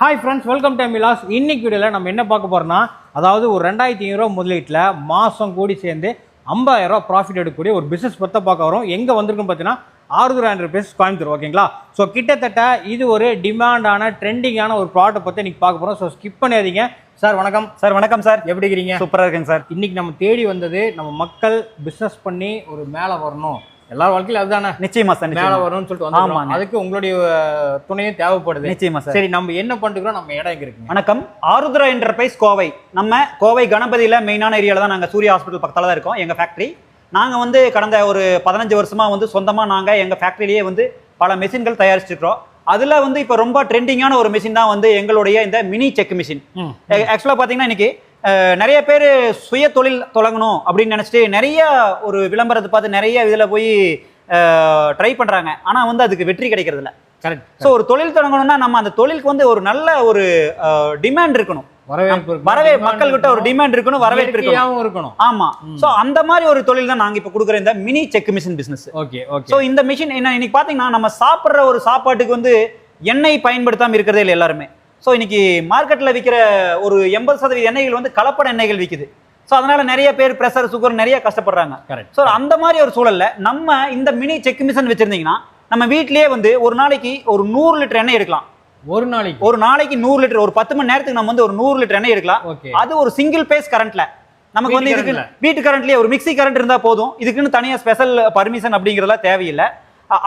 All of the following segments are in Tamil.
Hi friends welcome to Mila's இன்னைக்கு வீடியோவில் நம்ம என்ன பார்க்க போறோம்னா அதாவது ஒரு ரெண்டாயிரத்தி ஐநூறுரூவா முதலீட்டில் மாதம் கூடி சேர்ந்து ஐம்பதாயிரம் ரூபா ப்ராஃபிட் எடுக்கக்கூடிய ஒரு பிஸ்னஸ் பற்றி பார்க்க வரோம் எங்கே வந்திருக்கும் பார்த்தீங்கன்னா ஆறுதூர் ஹண்ட்ரட் பேஸ் கோயம்புத்தூர் ஓகேங்களா ஸோ கிட்டத்தட்ட இது ஒரு டிமாண்டான ட்ரெண்டிங்கான ஒரு ப்ராடக்ட் பற்றி இன்னைக்கு பார்க்க போகிறோம் ஸோ ஸ்கிப் பண்ணாதீங்க. சார் வணக்கம். சார் வணக்கம் சார் எப்படி இருக்கிறீங்க? சூப்பரா இருக்குங்க சார் இன்னைக்கு நம்ம தேடி வந்தது நம்ம மக்கள் பிஸ்னஸ் பண்ணி ஒரு மேலே வரணும். எல்லார் வாழ்க்கையில அதுதானே? நிச்சயமா சார் மேலே. வரணும்னு சொல்லிட்டு ஆமாங்க. அதுக்கு உங்களுடைய துணையும் தேவைப்படுது. நிச்சயமா சார். சரி நம்ம என்ன பண்ணிக்கிறோம் நம்ம இடம் எங்க இருக்குங்க? வணக்கம். ஆருத்ரா என்டர்பிரைஸ் கோவை. நம்ம கோவை கணபதியில மெயினான ஏரியால தான் நாங்க சூர்யா ஹாஸ்பிட்டல் பக்கத்துல தான் இருக்கோம் எங்க ஃபேக்டரி நாங்க வந்து கடந்த ஒரு பதினஞ்சு வருஷமா வந்து சொந்தமா நாங்க எங்க ஃபேக்டரியிலேயே வந்து பல மெஷின்கள் தயாரிச்சிருக்கிறோம் அதுல வந்து இப்போ ரொம்ப ட்ரெண்டிங்கான ஒரு மிஷின் தான் வந்து எங்களுடைய இந்த மினி செக் மிஷின் ம். ஆக்சுவலாக பார்த்தீங்கன்னா இன்னைக்கு நிறைய பேர் சுய தொழில் தொடங்கணும் அப்படின்னு நினச்சிட்டு நிறைய ஒரு விளம்பரத்தை பார்த்து நிறைய இதில் போய் ட்ரை பண்ணுறாங்க ஆனால் வந்து அதுக்கு வெற்றி கிடைக்கிறது இல்ல. கரெக்ட் ஸோ ஒரு தொழில் தொடங்கணும்னா நம்ம அந்த தொழிலுக்கு வந்து ஒரு நல்ல ஒரு டிமாண்ட் இருக்கணும். வரவேற்பு. வரவே மக்கள்கிட்ட ஒரு. டிமாண்ட் இருக்கணும் வரவேற்பு இருக்கணும். இருக்கணும். ஆமா. ஸோ அந்த மாதிரி ஒரு தொழில் தான் நாங்க இப்போ கொடுக்குற இந்த mini check machine business okay okay so இந்த மிஷின் என்ன இன்னைக்கு பார்த்தீங்கன்னா நம்ம சாப்பிட்ற ஒரு சாப்பாட்டுக்கு வந்து எண்ணெய் பயன்படுத்தாம இருக்கிறதே இல்லை எல்லாருமே. ஸோ இன்னைக்கு மார்க்கெட்டில் விற்கிற ஒரு எண்பது சதவீத எண்ணெய்கள் வந்து கலப்பட எண்ணெய்கள் விற்குது ஸோ அதனால நிறைய பேர் ப்ரெஷர் சுகர் நிறைய கஷ்டப்படுறாங்க. கரெக்ட் ஸோ அந்த மாதிரி ஒரு சூழல்ல நம்ம இந்த மினி செக் மிஷின் வச்சிருந்தீங்கன்னா நம்ம வீட்லயே வந்து ஒரு நாளைக்கு ஒரு நூறு லிட்டர் எண்ணெய் எடுக்கலாம். ஒரு நாளைக்கு? ஒரு நாளைக்கு நூறு லிட்டர் ஒரு பத்து மணி நேரத்துக்கு நம்ம வந்து ஒரு நூறு லிட்டர் எண்ணெய் எடுக்கலாம். அது ஒரு சிங்கிள் பேஸ் கரண்ட்ல நமக்கு வந்து இதுக்கு வீட்டு கரண்ட்லயே ஒரு மிக்ஸி கரண்ட் இருந்தா போதும். இதுக்குன்னு தனியா ஸ்பெஷல் பர்மிஷன் அப்படிங்கிறதெல்லாம் தேவையில்லை.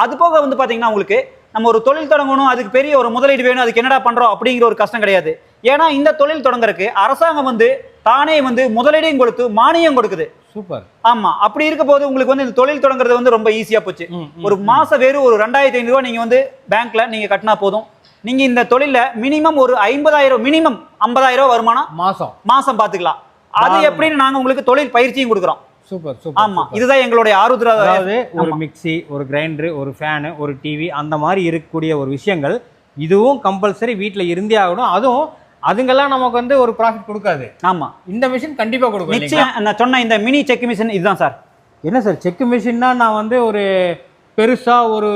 அது போக வந்து பாத்தீங்கன்னா உங்களுக்கு நம்ம ஒரு தொழில் தொடங்கணும் அதுக்கு பெரிய ஒரு முதலீடு வேணும் அதுக்கு என்னடா பண்றோம் அப்படிங்கிற ஒரு கஷ்டம் கிடையாது. ஏன்னா இந்த தொழில் தொடங்குறதுக்கு அரசாங்கம் வந்து தானே வந்து முதலீடையும் கொடுத்து மானியம் கொடுக்குது. சூப்பர். ஆமா அப்படி இருக்க போது உங்களுக்கு வந்து இந்த தொழில் தொடங்குறது வந்து ரொம்ப ஈஸியா போச்சு. ஒரு மாசம் வெறும் ஒரு ரெண்டாயிரத்தி ஐநூறு ரூபாய் நீங்க வந்து பேங்க்ல நீங்க கட்டினா போதும். நீங்க இந்த தொழில்ல மினிமம் ஒரு ஐம்பதாயிரம் மினிமம் ஐம்பதாயிரம் ரூபாய் வருமானம் மாசம். மாசம் பாத்துக்கலாம் அது. எப்படின்னு நாங்க உங்களுக்கு தொழில் பயிற்சியும் கொடுக்குறோம். சூப்பர் சூப்பர் ஆமா இதுதான் எங்களுடைய ஆருத்ரா அதாவது ஒரு. மிக்ஸி ஒரு கிரைண்டர் ஒரு ஃபேனு ஒரு டிவி அந்த மாதிரி இருக்கக்கூடிய ஒரு விஷயங்கள் இதுவும் கம்பல்சரி வீட்டில் இருந்தே ஆகணும். அதுவும் அதுங்கெல்லாம் நமக்கு வந்து ஒரு ப்ராஃபிட் கொடுக்காது. ஆமா. இந்த மிஷின் கண்டிப்பா கொடுக்கும்? நிச்சயம் நான் சொன்ன இந்த மினி செக் மிஷின் இதுதான் சார். என்ன சார் செக் மிஷின்னா நான் வந்து ஒரு பெருசா ஒரு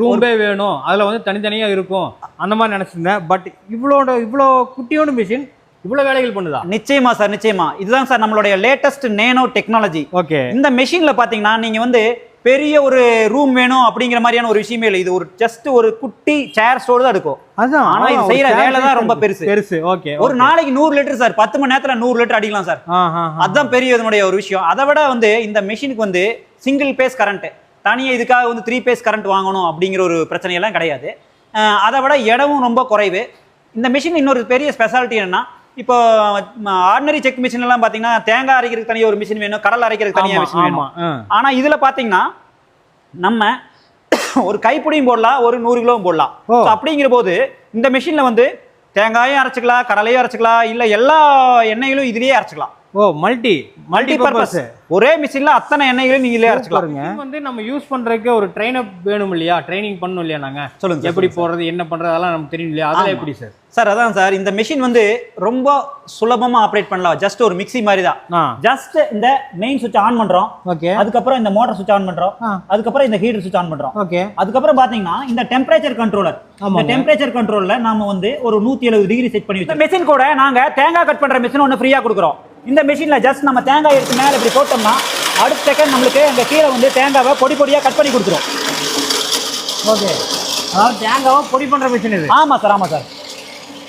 ரூம்பே வேணும். அதுல வந்து தனித்தனியா இருக்கும். அந்த மாதிரி நினைச்சிருந்தேன். பட் இவ்வளோட இவ்வளோ குட்டியோட மிஷின் இவ்வளோ வேலைகள் பண்ணுதா? நிச்சயமா சார் நிச்சயமா. இதுதான் சார் நம்மளுடைய லேட்டஸ்ட் நேனோ டெக்னாலஜி ஓகே. இந்த மெஷின்ல பாத்தீங்கன்னா நீங்க வந்து பெரிய ஒரு ரூம் வேணும் அப்படிங்கிற மாதிரியான ஒரு விஷயமே இல்லை. இது ஒரு ஜஸ்ட் ஒரு குட்டி சேர் ஸ்டோர் தான் இருக்கும். அதான். ஆனா இது செய்யற வேலை தான் ரொம்ப பெருசு. பெருசு. ஓகே ஒரு நாளைக்கு நூறு லிட்டர் சார். பத்து மணி நேரத்துல நூறு லிட்டர் அடிக்கலாம் சார். அதுதான் பெரிய இதனுடைய ஒரு விஷயம். அதை விட வந்து இந்த மெஷினுக்கு வந்து சிங்கிள் பேஸ் கரண்ட் தனியா இதுக்காக வந்து த்ரீ பேஸ் கரண்ட் வாங்கணும் அப்படிங்கிற ஒரு பிரச்சனையெல்லாம் கிடையாது. அதை விட இடமும் ரொம்ப குறைவு. இந்த மிஷின் இன்னொரு பெரிய ஸ்பெஷாலிட்டி என்னன்னா இப்போ ஆர்டினரி செக் மிஷின் எல்லாம் பாத்தீங்கன்னா தேங்காய் அரைக்கிறதுக்கு தனியா ஒரு மிஷின் வேணும் கடல் அரைக்கிறதுக்கு தனியா ஆமா மிஷின் வேணும். ஆனா இதுல பாத்தீங்கன்னா நம்ம ஒரு கைப்பிடியும் போடலாம் ஒரு நூறு கிலோவும் போடலாம். அப்படிங்கிற போது இந்த மிஷின்ல வந்து தேங்காயும் அரைச்சிக்கலாம் கடலையும் அரைச்சிக்கலாம் இல்ல எல்லா எண்ணெய்களும் இதுலயே அரைச்சிக்கலாம். ஓ மல்டி மல்டி பர்பஸ் ஒரே மிஷின்ல அத்தனை எண்ணெய்களையும் நீங்களே அரைச்சிக்கலாம். வந்து நம்ம யூஸ் பண்றதுக்கு ஒரு ட்ரெயின் அப் வேணும் இல்லையா ட்ரைனிங் பண்ணணும் இல்லையா நாங்க? சொல்லுங்க எப்படி போறது என்ன பண்றது அதெல்லாம் நமக்கு தெரியும் இல்லையா? அதெல்லாம். எப்படி சார் சார் அதான் சார் இந்த மிஷின் வந்து ரொம்ப சுலபமா ஆப்ரேட் பண்ணலாம். ஜஸ்ட் ஒரு மிக்ஸி மாதிரி தான் ஜஸ்ட் இந்த மெயின் சுவிட்ச் ஆன் பண்றோம். ஓகே. அதுக்கப்புறம் இந்த மோட்டார் சுவிட்ச் ஆன் பண்றோம். அதுக்கப்புறம் இந்த ஹீட்டர் சுவிட்ச் ஆன் பண்றோம். ஓகே. அதுக்கப்புறம் பாத்தீங்கன்னா இந்த டெம்பரேச்சர் கண்ட்ரோலர் இந்த. டெம்பரேச்சர் கண்ட்ரோல்ல நாம வந்து ஒரு நூத்தி எழுபது டிகிரி செட் பண்ணி வச்சோம் மெஷின் கூட நாங்க தேங்காய் கட் பண்ற மிஷின் ஒன்று ஃப்ரீயா கொடுக்குறோம். இந்த மிஷின்ல ஜஸ்ட் நம்ம தேங்காய் எடுத்து மேல இப்படி போட்டோம்னா அடுத்த செகண்ட் நம்மளுக்கு அங்க கீழே வந்து தேங்காவை பொடி பொடியா கட் பண்ணி கொடுத்துரும். ஓகே. அதாவது தேங்காவை பொடி பண்ற மிஷின் இது. ஆமா சார் ஆமா சார்.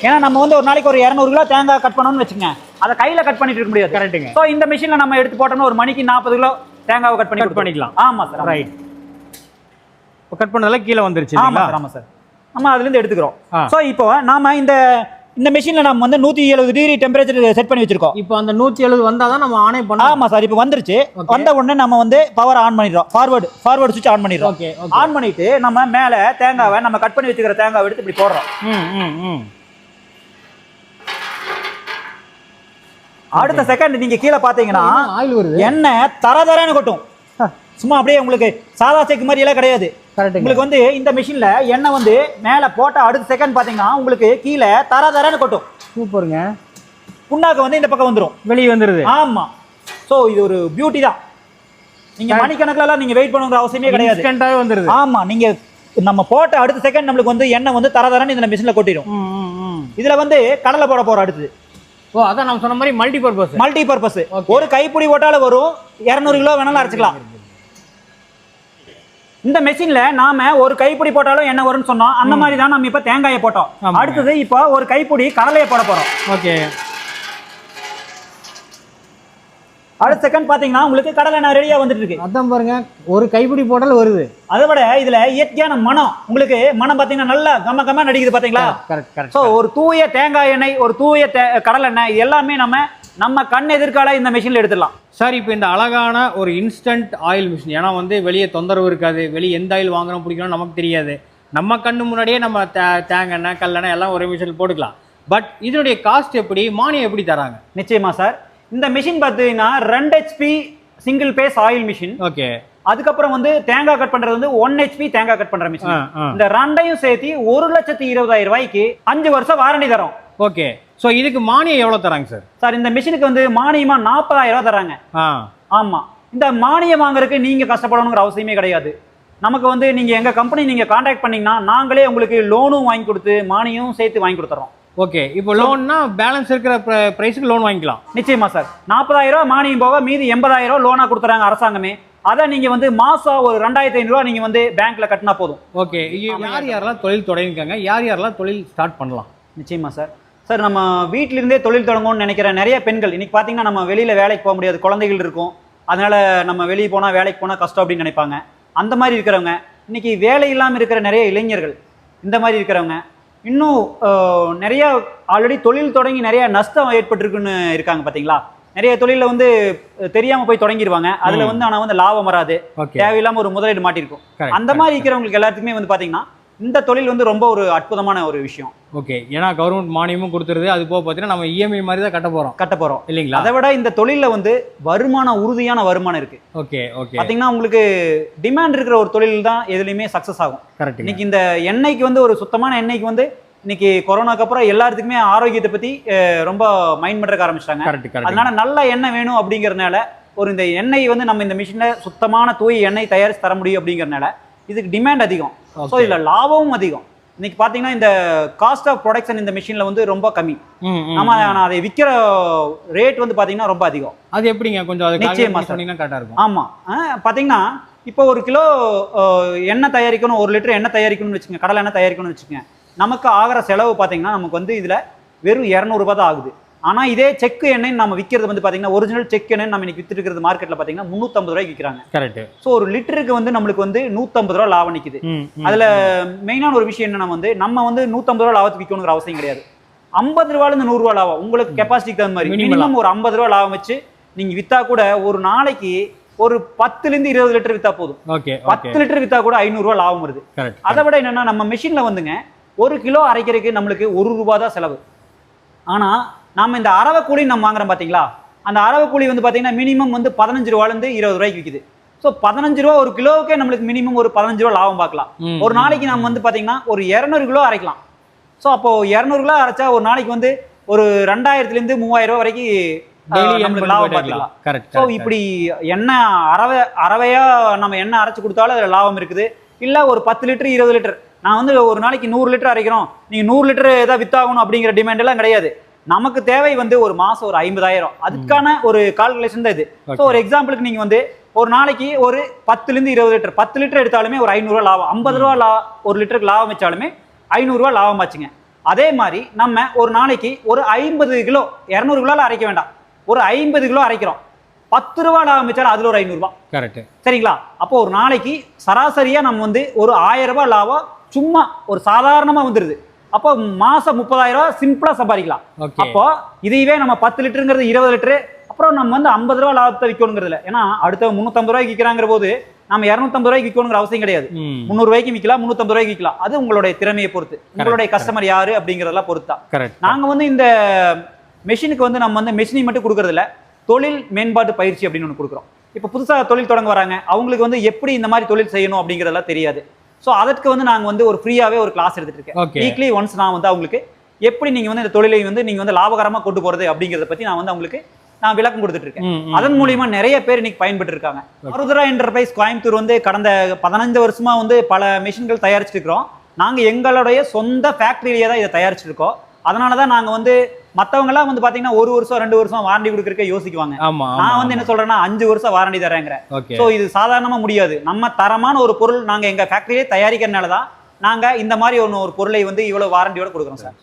ஏன்னா நம்ம வந்து ஒரு நாளைக்கு ஒரு இரநூறு கிலோ தேங்காய் கட் பண்ணணும்னு வச்சுங்க அதை கையில கட் பண்ணிட்டு இருக்க முடியாது. கரெக்ட்டுங்க ஸோ இந்த மிஷின்ல நம்ம எடுத்து போட்டோம்னா ஒரு மணிக்கு நாற்பது கிலோ தேங்காவை கட் பண்ணி கொடுத்துரும். பண்ணிக்கலாம். ஆமா சார் ரைட் இப்போ கட் பண்ணதெல்லாம் கீழே வந்துருச்சு ஆமா இல்லைங்களா சார் ஆமா சார். நம்ம அதுல இருந்து எடுத்துக்கிறோம். ஸோ இப்போ நாம இந்த இந்த மிஷின்ல நம்ம வந்து நூத்தி எழுபது டிகிரி டெம்பரேச்சர் செட் பண்ணி வச்சிருக்கோம். இப்போ அந்த நூற்றி எழுபது வந்தால் தான் நம்ம ஆனே பண்ணலாம் ஆமா சார் இப்போ வந்துருச்சு. வந்த உடனே நம்ம வந்து பவர் ஆன் பண்ணிடுறோம். ஃபார்வர்டு ஃபார்வர்டு சுவிட்ச் ஆன் பண்ணிடுறோம். ஓகே ஆன் பண்ணிட்டு நம்ம மேல தேங்காவை நம்ம கட் பண்ணி வச்சுக்கிற தேங்காவை எடுத்து இப்படி போடுறோம். ம் ம். அடுத்த செகண்ட் நீங்க கீழே பாத்தீங்கன்னா எண்ணெய் தர தரன்னு கொட்டும். சும்மா அப்படியே உங்களுக்கு சாதா செக் மாதிரி எல்லாம் கிடையாது. உங்களுக்கு வந்து இந்த மிஷின்ல எண்ணெய் வந்து மேல போட்ட அடுத்த செகண்ட் பாத்தீங்கன்னா உங்களுக்கு கீழே தர தரன்னு கொட்டும். சூப்பருங்க. புண்ணாக்கு வந்து இந்த பக்கம் வந்துரும். வெளியே வந்துருது. ஆமா. சோ இது ஒரு பியூட்டி தான். நீங்க மணிக்கணக்கிலலாம் நீங்க வெயிட் பண்ணுங்கிற அவசியமே கிடையாது. வந்துருது. ஆமா நீங்க நம்ம போட்ட அடுத்த செகண்ட் நம்மளுக்கு வந்து எண்ணெய் வந்து தர தரன்னு இந்த மிஷினில் கொட்டிடும். இதுல வந்து கடலை போட போறோம் அடுத்து ஓ அதான் நம்ம சொன்ன மாதிரி மல்டி பர்பஸ் மல்டி பர்பஸ். ஒரு கைப்பிடி போட்டாலும் வரும். இரநூறு கிலோ வேணாலும் அரைச்சிக்கலாம். இந்த மெஷின்ல நாம ஒரு கைப்பிடி போட்டாலும் என்ன வரும்னு சொன்னோம். அந்த மாதிரி தான் நம்ம இப்ப தேங்காயை போட்டோம். அடுத்தது இப்போ ஒரு கைப்பிடி கடலையை போட போறோம். ஓகே அடுத்த செகண்ட் பாத்தீங்கன்னா உங்களுக்கு கடலை நான் ரெடியா வந்துட்டு இருக்கு அதான் பாருங்க ஒரு கைப்பிடி போட்டாலும் வருது. அதை விட இதுல இயற்கையான மனம் உங்களுக்கு மனம் பாத்தீங்கன்னா நல்லா கம்ம கம்ம நடிக்குது பாத்தீங்களா? கரெக்ட் கரெக்ட் ஸோ ஒரு தூய தேங்காய் எண்ணெய் ஒரு தூய தே- கடலை எண்ணெய் இது எல்லாமே நம்ம நம்ம கண் எதிர்கால இந்த மிஷின்ல எடுத்துடலாம். சார் இப்போ இந்த அழகான ஒரு இன்ஸ்டன்ட் ஆயில் மிஷின் ஏன்னா வந்து வெளியே தொந்தரவு இருக்காது வெளியே எந்த ஆயில் வாங்குறோம் பிடிக்கணும் நமக்கு தெரியாது. நம்ம கண்ணு முன்னாடியே நம்ம தே- தேங்காய் கல்லெண்ணெய் எல்லாம் ஒரே மிஷினில் போட்டுக்கலாம். பட் இதனுடைய காஸ்ட் எப்படி மானியம் எப்படி தராங்க? நிச்சயமா சார் இந்த மிஷின் பார்த்தீங்கன்னா ரெண்டு HP single phase oil machine okay அதுக்கப்புறம் வந்து தேங்காய் கட் பண்றது வந்து ஒன் ஹெச்பி தேங்காய் கட் பண்ற மிஷின் இந்த ரெண்டையும் சேர்த்து ஒரு லட்சத்தி இருபதாயிரம் ரூபாய்க்கு அஞ்சு வருஷம் வாரண்டி தரோம். ஓகே ஸோ இதுக்கு மானியம் எவ்வளோ தராங்க சார் சார் இந்த மிஷினுக்கு வந்து மானியமா நாற்பதாயிரம் ரூபாய் தராங்க. ஆமா. இந்த மானியம் வாங்குறதுக்கு நீங்க கஷ்டப்படணுங்கிற அவசியமே கிடையாது. நமக்கு வந்து நீங்க எங்க கம்பெனி நீங்க காண்டாக்ட் பண்ணீங்கன்னா நாங்களே உங்களுக்கு லோனும் வாங்கி கொடுத்து மானியம் சேர்த்து வாங்கி கொடுத்துறோம். ஓகே இப்போ லோன்னா பேலன்ஸ் இருக்கிற ப்ரைஸுக்கு லோன் வாங்கிக்கலாம். நிச்சயமா சார் நாற்பதாயிரம் ரூபாய் மானியம் போக மீதி எண்பதாயிரம் ரூபாய் லோனா கொடுத்துறாங்க அரசாங்கமே. அதை நீங்க வந்து மாசம் ஒரு ரெண்டாயிரத்தி ஐநூறு ரூபாய் நீங்க வந்து பேங்க்ல கட்டினா போதும். ஓகே யார் யாரெல்லாம் தொழில் தொடங்கிருக்காங்க யார் யாரெல்லாம் தொழில் ஸ்டார்ட் பண்ணலாம்? நிச்சயமா சார் சார் நம்ம வீட்டில இருந்தே தொழில் தொடங்கணும்னு நினைக்கிற நிறைய பெண்கள் இன்னைக்கு பார்த்தீங்கன்னா நம்ம வெளியில வேலைக்கு போக முடியாது குழந்தைகள் இருக்கும். அதனால நம்ம வெளியே போனா வேலைக்கு போனா கஷ்டம் அப்படின்னு நினைப்பாங்க. அந்த மாதிரி இருக்கிறவங்க இன்னைக்கு வேலை இல்லாமல் இருக்கிற நிறைய இளைஞர்கள் இந்த மாதிரி இருக்கிறவங்க இன்னும் நிறைய ஆல்ரெடி தொழில் தொடங்கி நிறைய நஷ்டம் ஏற்பட்டிருக்குன்னு இருக்காங்க பாத்தீங்களா? நிறைய தொழில வந்து தெரியாம போய் தொடங்கிடுவாங்க அதுல. வந்து ஆனா வந்து லாபம் வராது. தேவையில்லாம ஒரு முதலீடு மாட்டிருக்கும். அந்த மாதிரி இருக்கிறவங்களுக்கு எல்லாத்துக்குமே வந்து பாத்தீங்கன்னா இந்த தொழில் வந்து ரொம்ப ஒரு அற்புதமான ஒரு விஷயம். ஓகே ஏன்னா கவர்மெண்ட் மானியமும் கொடுத்துருது. அது போக பார்த்தீங்கன்னா நம்ம இஎம்ஐ மாதிரி தான் கட்ட போகிறோம் கட்ட போறோம். இல்லைங்களா? அதை விட இந்த தொழில்ல வந்து வருமானம் உறுதியான வருமானம் இருக்கு. ஓகே ஓகே பாத்தீங்கன்னா உங்களுக்கு டிமாண்ட் இருக்கிற ஒரு தொழில் தான் எதுலையுமே சக்சஸ் ஆகும். கரெக்ட் இன்னைக்கு இந்த எண்ணெய்க்கு வந்து ஒரு சுத்தமான எண்ணெய்க்கு வந்து இன்னைக்கு கொரோனாக்கு அப்புறம் எல்லாத்துக்குமே ஆரோக்கியத்தை பத்தி ரொம்ப மைண்ட் பண்றதுக்கு ஆரம்பிச்சிட்டாங்க. அதனால நல்ல எண்ணெய் வேணும் அப்படிங்கறதுனால ஒரு இந்த எண்ணெய் வந்து நம்ம இந்த மிஷின்ல சுத்தமான தூய எண்ணெய் தயாரிச்சு தர முடியும் அப்படிங்கறதுனால இதுக்கு டிமாண்ட் அதிகம். ஸோ இதுல லாபமும் அதிகம். இன்னைக்கு பாத்தீங்கன்னா இந்த காஸ்ட் ஆஃப் ப்ரொடக்ஷன் இந்த மிஷின்ல வந்து ரொம்ப கம்மி. நம்ம அதை விற்கிற ரேட் வந்து பாத்தீங்கன்னா ரொம்ப அதிகம். அது எப்படிங்க? கொஞ்சம் நிச்சயமா. சொன்னீங்கன்னா கரெக்டாக இருக்கும். ஆமா. ஆ, பாத்தீங்கன்னா இப்போ ஒரு கிலோ எண்ணெய் தயாரிக்கணும் ஒரு லிட்டர் எண்ணெய் தயாரிக்கணும்னு வச்சுக்கோங்க கடலை எண்ணெய் தயாரிக்கணும்னு வச்சுக்கோங்க. நமக்கு ஆகிற செலவு பாத்தீங்கன்னா நமக்கு வந்து இதுல வெறும் இரநூறுபா தான் ஆகுது. ஆனா இதே செக்கு எண்ணெய் நம்ம விற்கிறது வந்து பாத்தீங்கன்னா ஒரிஜினல் செக் எண்ணெய் நம்ம இன்னைக்கு வித்துட்டு இருக்கிறது மார்க்கெட்ல பாத்தீங்கன்னா முந்நூற்றம்பது ரூபாய்க்கு விற்கிறாங்க கரெக்ட் ஸோ ஒரு லிட்டருக்கு வந்து நம்மளுக்கு வந்து நூற்றம்பது ரூபா லாபம் நிக்குது. அதுல மெயினான ஒரு விஷயம் என்னன்னா வந்து நம்ம வந்து நூற்றம்பது ரூபா லாபத்துக்கு விற்கணுங்கிற அவசியம் கிடையாது. ஐம்பது ரூபாயிலிருந்து நூறு ரூபா லாபம். உங்களுக்கு கெப்பாசிட்டிக்கு தகுந்த மாதிரி. மினிமம் ஒரு ஐம்பது ரூபா லாபம் வச்சு நீங்க வித்தா கூட ஒரு நாளைக்கு ஒரு பத்துல இருந்து இருபது லிட்டர் வித்தா போதும். பத்து லிட்டர் வித்தா கூட ஐநூறு ரூபா லாபம் வருது. அதை விட என்னன்னா நம்ம மிஷின்ல வந்துங்க ஒரு கிலோ அரைக்கிறதுக்கு நம்மளுக்கு ஒரு ரூபா தான் செலவு. ஆனா நாம இந்த அரவை கூலி நம்ம வாங்குறோம் பாத்தீங்களா? அந்த அரவை கூலி வந்து பாத்தீங்கன்னா மினிமம் வந்து பதினஞ்சு ரூபால இருந்து இருபது ரூபாய்க்கு விக்குது. ஸோ பதினஞ்சு ரூபா ஒரு கிலோவுக்கே நம்மளுக்கு மினிமம் ஒரு பதினஞ்சு ரூபா லாபம் பார்க்கலாம். ஒரு நாளைக்கு நம்ம வந்து பாத்தீங்கன்னா ஒரு இரநூறு கிலோ அரைக்கலாம். ஸோ அப்போ இரநூறு கிலோ அரைச்சா ஒரு நாளைக்கு வந்து ஒரு ரெண்டாயிரத்துல இருந்து மூவாயிரம் ரூபாய் வரைக்கும் நம்மளுக்கு லாபம் பார்க்கலாம் கரெக்ட் ஸோ இப்படி எண்ணெய் அரவை அரவையா நம்ம எண்ணெய் அரைச்சு கொடுத்தாலும் அதில் லாபம் இருக்குது. இல்லை ஒரு பத்து லிட்டர் இருபது லிட்டர். நான் வந்து ஒரு நாளைக்கு நூறு லிட்டர் அரைக்கிறோம். நீங்கள் நூறு லிட்டர் ஏதாவது வித்தாகணும் அப்படிங்கிற டிமாண்ட் எல்லாம் கிடையாது. நமக்கு தேவை வந்து ஒரு மாசம் ஒரு ஐம்பதாயிரம். அதுக்கான ஒரு கால்குலேஷன் தான் இது. ஸோ ஒரு எக்ஸாம்பிளுக்கு நீங்க வந்து ஒரு நாளைக்கு ஒரு பத்துல இருந்து இருபது லிட்டர் பத்து லிட்டர் எடுத்தாலுமே ஒரு ஐநூறுரூவா லாபம் ஐம்பது ரூபா லா ஒரு லிட்டருக்கு லாபம் வச்சாலுமே ஐநூறுரூவா லாபம் ஆச்சுங்க. அதே மாதிரி நம்ம ஒரு நாளைக்கு ஒரு ஐம்பது கிலோ இரநூறு கிலோல அரைக்க வேண்டாம். ஒரு ஐம்பது கிலோ அரைக்கிறோம். பத்து ரூபா லாபம் வச்சாலும் அதுல ஒரு ஐநூறுரூவா கரெக்ட் சரிங்களா? அப்போ ஒரு நாளைக்கு சராசரியா நம்ம வந்து ஒரு ஆயிரம் ரூபாய் லாபம் சும்மா ஒரு சாதாரணமா வந்துருது. அப்போ மாசம் முப்பதாயிரம் ரூபாய் சிம்பிளா சம்பாதிக்கலாம். அப்போ இதையவே நம்ம பத்து லிட்டருங்கிறது இருபது லிட்டரு அப்புறம் நம்ம வந்து ஐம்பது ரூபா லாபத்தை விற்கணுங்கிறதுல ஏன்னா அடுத்த முந்நூற்றம்பது ரூபாய்க்கு விற்கிறாங்கிற போது நம்ம இரநூத்தம்பது ரூபாய்க்கு விற்கணுங்கிற அவசியம் கிடையாது. முந்நூறு ரூபாய்க்கு விற்கலாம் முந்நூற்றம்பது ரூபாய்க்கு விற்கலாம். அது உங்களுடைய திறமையை பொறுத்து. உங்களுடைய கஸ்டமர் யாரு அப்படிங்கிறதெல்லாம் பொறுத்து தான் கரெக்ட் நாங்க வந்து இந்த மெஷினுக்கு வந்து நம்ம வந்து மெஷினை மட்டும் கொடுக்கறதில்ல. தொழில் மேம்பாட்டு பயிற்சி அப்படின்னு ஒன்று கொடுக்குறோம். இப்போ புதுசாக தொழில் தொடங்க வராங்க. அவங்களுக்கு வந்து எப்படி இந்த மாதிரி தொழில் செய்யணும் அப்படிங்கிறதெல்லாம் தெரியாது. ஸோ அதற்கு வந்து நாங்கள் வந்து ஒரு ஃப்ரீயாகவே ஒரு கிளாஸ் எடுத்துட்டு இருக்கேன் வீக்லி ஒன்ஸ் நான் வந்து அவங்களுக்கு எப்படி நீங்கள் வந்து இந்த தொழிலை வந்து நீங்கள் வந்து லாபகரமாக கொண்டு போகிறது அப்படிங்கிறத பற்றி நான் வந்து அவங்களுக்கு நான் விளக்கம் கொடுத்துட்டு இருக்கேன். அதன் மூலியமா நிறைய பேர் இன்னைக்கு பயன்பட்டு இருக்காங்க மருதுரா என்டர்பிரைஸ் கோயம்புத்தூர் வந்து கடந்த பதினஞ்சு வருஷமா வந்து பல மிஷின்கள் தயாரிச்சுட்டு இருக்கிறோம் நாங்க எங்களுடைய சொந்த ஃபேக்டரியிலேயே தான் இதை தயாரிச்சுட்டு இருக்கோம் அதனால தான் நாங்க வந்து மத்தவங்க எல்லாம் வந்து பாத்தீங்கன்னா ஒரு வருஷம் ரெண்டு வருஷம் வாரண்டி கொடுக்கறதுக்கு யோசிக்குவாங்க. நான் வந்து என்ன சொல்றேன்னா அஞ்சு வருஷம் வாரண்டி தரேங்கிறேன் ஓகே ஸோ இது சாதாரணமா முடியாது. நம்ம தரமான ஒரு பொருள் நாங்க எங்க ஃபேக்டரியிலே தயாரிக்கிறதுனால தான் நாங்க இந்த மாதிரி ஒன்று ஒரு பொருளை வந்து இவ்வளவு வாரண்டியோட கொடுக்குறோம் சார்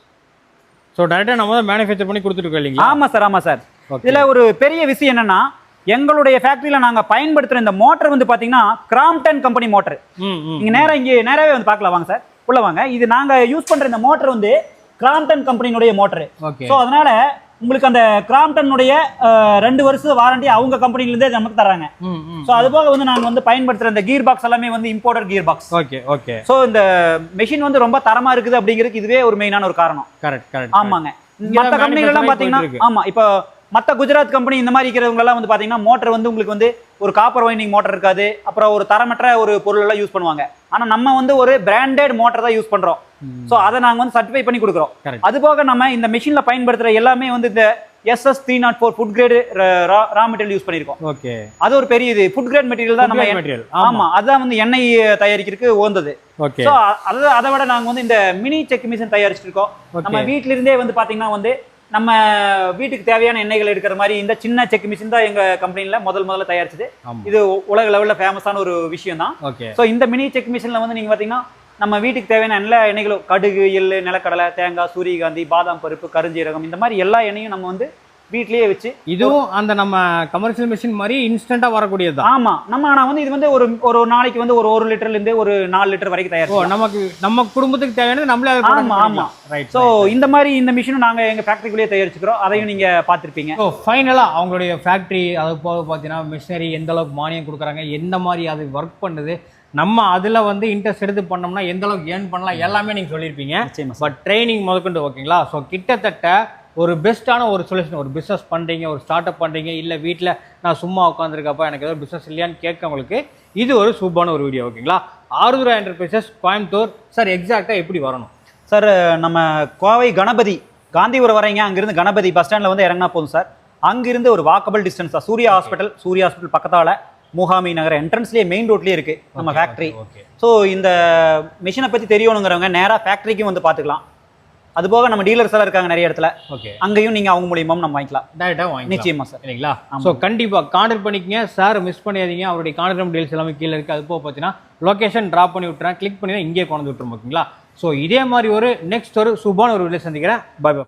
ஸோ டேரெக்டாக நம்ம தான் மேனுஃபேக்சர் பண்ணி கொடுத்துருக்கோம் இல்லைங்களா? ஆமா சார் ஆமா சார். இதுல ஒரு பெரிய விஷயம் என்னன்னா எங்களுடைய ஃபேக்டரியில நாங்க பயன்படுத்துற இந்த மோட்டர் வந்து பாத்தீங்கன்னா கிராம்டன் கம்பெனி மோட்டர் ம் ம் நீங்க நேரா இங்க நேராவே வந்து பார்க்கலாம். வாங்க சார் உள்ள வாங்க. இது நாங்க யூஸ் பண்ற இந்த மோட்டர் வந்து கிராம்டன் கம்பெனியினுடைய மோட்டர் ஸோ அதனால உங்களுக்கு அந்த கிராம்டனுடைய ரெண்டு வருஷம் வாரண்டி அவங்க கம்பெனில இருந்தே நமக்கு தராங்க. ஸோ அது போக வந்து நாங்க வந்து பயன்படுத்துற இந்த கீர் பாக்ஸ் எல்லாமே வந்து imported gear box okay okay so இந்த மெஷின் வந்து ரொம்ப தரமா இருக்குது அப்படிங்கிறதுக்கு இதுவே ஒரு மெயினான ஒரு காரணம். கரெக்ட் கரெக்ட் ஆமாங்க. மற்ற தான் கம்பெனிகள் எல்லாம் manufacturing பாத்தீங்கன்னா போயிட்டு ஆமா இப்போ மற்ற குஜராத் கம்பெனி இந்த மாதிரி இருக்கிறவங்க எல்லாம் வந்து பாத்தீங்கன்னா மோட்டர் வந்து உங்களுக்கு வந்து ஒரு காப்பர் வைண்டிங் மோட்டர் இருக்காது. அப்புறம் ஒரு தரமற்ற ஒரு பொருள் எல்லாம் யூஸ் பண்ணுவாங்க. ஆனா நம்ம வந்து ஒரு பிராண்டட் மோட்டர் தான் யூஸ் பண்றோம். சோ அதை நாங்க வந்து சர்டிஃபை பண்ணி கொடுக்குறோம். அது போக நம்ம இந்த மிஷின்ல பயன்படுத்துற எல்லாமே வந்து இந்த SS three naught four food grade raw material use பண்ணியிருக்கோம். ஓகே. அது ஒரு பெரிய இது. ஃபுட் கிரேட் மெட்டீரியல் தான் நம்ம மெட்டீரியல் ஆமா. அதுதான் வந்து எண்ணெய் தயாரிக்கிறதுக்கு உகந்தது. ஓகே. ஸோ அதை அதை விட நாங்க வந்து இந்த மினி செக் மிஷின் Okay. நம்ம வீட்ல இருந்தே வந்து பாத்தீங்கன்னா வந்து நம்ம வீட்டுக்கு தேவையான எண்ணெய்கள் எடுக்கிற மாதிரி இந்த சின்ன செக் மிஷின் தான் எங்க கம்பெனில முதல் முதல்ல தயாரிச்சது. இது உலக லெவல்ல ஃபேமஸான ஒரு விஷயம் தான் ஓகே. ஸோ இந்த மினி செக் மிஷின்ல வந்து நீங்க பாத்தீங்கன்னா நம்ம வீட்டுக்கு தேவையான எல்லா எண்ணெய்களும் கடுகு எள்ளு நிலக்கடலை தேங்காய் சூரியகாந்தி பாதாம் பருப்பு கருஞ்சீரகம் இந்த மாதிரி எல்லா எண்ணெயும் நம்ம வந்து வீட்லயே வச்சு இதுவும் அந்த நம்ம கமர்ஷியல் மிஷின் மாதிரி இன்ஸ்டன்ட்டா வரக்கூடியது தான். ஆமா. நம்ம ஆனா வந்து இது வந்து ஒரு ஒரு நாளைக்கு வந்து ஒரு ஒரு லிட்டர்ல இருந்து ஒரு நாலு லிட்டர் வரைக்கும் தயாரிச்சு நமக்கு நம்ம குடும்பத்துக்கு தேவையானது நம்மளே ஆமா, ஆமா. ரைட் ஸோ இந்த மாதிரி இந்த மிஷினும் நாங்க எங்க ஃபேக்டரிக்குள்ளேயே தயாரிச்சுக்கிறோம். அதையும் நீங்க பார்த்திருப்பீங்க. ஸோ ஃபைனலாக அவங்களுடைய ஃபேக்ட்ரி அது போக பார்த்தீங்கன்னா மிஷினரி எந்த அளவுக்கு மானியம் கொடுக்குறாங்க எந்த மாதிரி அது ஒர்க் பண்ணுது நம்ம அதில் வந்து இன்ட்ரெஸ்ட் எடுத்து பண்ணோம்னா எந்த அளவுக்கு ஏர்ன் பண்ணலாம் எல்லாமே நீங்கள் சொல்லியிருப்பீங்க. பட் ட்ரைனிங் முதற்கொண்டு ஓகேங்களா ஸோ கிட்டத்தட்ட ஒரு பெஸ்ட்டான ஒரு சொல்யூஷன் ஒரு பிஸ்னஸ் பண்ணுறீங்க ஒரு ஸ்டார்ட் அப் பண்ணுறீங்க இல்லை வீட்டில் நான் சும்மா உட்காந்துருக்கப்ப எனக்கு ஏதோ பிஸ்னஸ் இல்லையான்னு கேட்கவங்களுக்கு இது ஒரு சூப்பரான ஒரு வீடியோ ஓகேங்களா ஆறுதுரா என்டர்பிரைசஸ் கோயம்புத்தூர். சார் எக்ஸாக்டாக எப்படி வரணும்? சார் நம்ம கோவை கணபதி காந்திபுரம் வரீங்க அங்கிருந்து கணபதி பஸ் ஸ்டாண்ட்ல வந்து இறங்கினா போதும் சார் அங்கிருந்து ஒரு வாக்கபிள் டிஸ்டன்ஸ் தான் சூர்யா ஹாஸ்பிட்டல் சூர்யா ஹாஸ்பிட்டல் பக்கத்தால மூகாமி நகர் என்ட்ரன்ஸ்லேயே மெயின் ரோட்லேயே இருக்கு. நம்ம ஃபேக்ட்ரி ஸோ இந்த மிஷினை பற்றி தெரியணுங்கிறவங்க நேராக ஃபேக்ட்ரிக்கும் வந்து பார்த்துக்கலாம் அது போக நம்ம டீலர்ஸ் எல்லாம் இருக்காங்க நிறைய இடத்துல. ஓகே அங்கேயும் நீங்கள் அவங்க மூலியமாக நம்ம வாங்கிக்கலாம். டேரெக்டாக வாங்கி நிச்சயமா சார். இல்லைங்களா. ஸோ கண்டிப்பாக கான்டாக்ட் பண்ணிக்கங்க. சார் மிஸ் பண்ணியாதீங்க. அவருடைய கான்டாக்ட் டீல்ஸ் எல்லாமே கீழே இருக்குது அது போக பார்த்தீங்கன்னா லொகேஷன் ட்ராப் பண்ணி விட்டுறேன். கிளிக் பண்ணி இங்கே கொண்டு விட்டுரும் ஓகேங்களா ஸோ இதே மாதிரி ஒரு நெக்ஸ்ட் ஒரு சூப்பான ஒரு வீடியோ சந்திக்கிறேன். By by